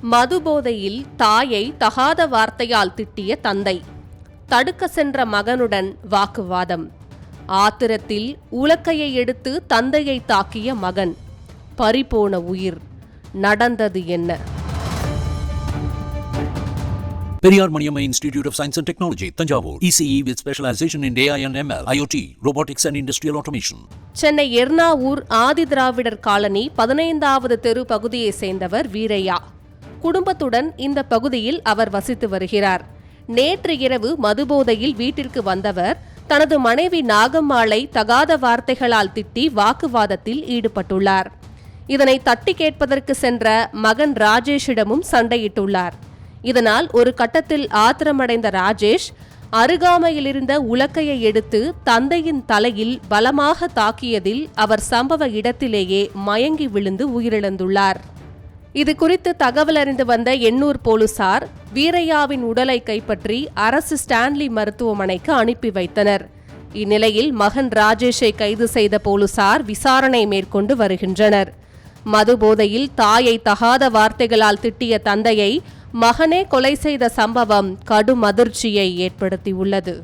மதுபோதையில் தாயை தகாத வார்த்தையால் திட்டிய தந்தை. தடுக்க சென்ற மகனுடன் வாக்குவாதம். ஆத்திரத்தில் உலக்கையை எடுத்து தந்தையை தாக்கிய மகன். பறிபோன உயிர். நடந்தது என்ன? Periyar Maniamma Institute of Science and Technology, Tanjavur. ECE with specialization in AI and ML, IoT, robotics and industrial automation. Chennai Ernavoor Adi Dravidar colony பதினைந்தாவது தெரு பகுதியைச் சேர்ந்தவர் வீரையா. குடும்பத்துடன் இந்த பகுதியில் அவர் வசித்து வருகிறார். நேற்று இரவு மதுபோதையில் வீட்டிற்கு வந்தவர் தனது மனைவி நாகம்மாளை தகாத வார்த்தைகளால் திட்டி வாக்குவாதத்தில் ஈடுபட்டுள்ளார். இதனை தட்டி கேட்பதற்கு சென்ற மகன் ராஜேஷிடமும் சண்டையிட்டுள்ளார். இதனால் ஒரு கட்டத்தில் ஆத்திரமடைந்த ராஜேஷ் அருகாமையிலிருந்த உலக்கையை எடுத்து தந்தையின் தலையில் பலமாக தாக்கியதில் அவர் சம்பவ இடத்திலேயே மயங்கி விழுந்து உயிரிழந்துள்ளார். இது குறித்து தகவல் அறிந்து வந்த எண்ணூர் போலீசார் வீரையாவின் உடலை கைப்பற்றி அரசு ஸ்டான்லி மருத்துவமனைக்கு அனுப்பி வைத்தனர். இந்நிலையில் மகன் ராஜேஷை கைது செய்த போலீசார் விசாரணை மேற்கொண்டு வருகின்றனர். மது போதையில் தாயை தகாத வார்த்தைகளால் திட்டிய தந்தையை மகனே கொலை செய்த சம்பவம் கடும் அதிர்ச்சியை ஏற்படுத்தியுள்ளது.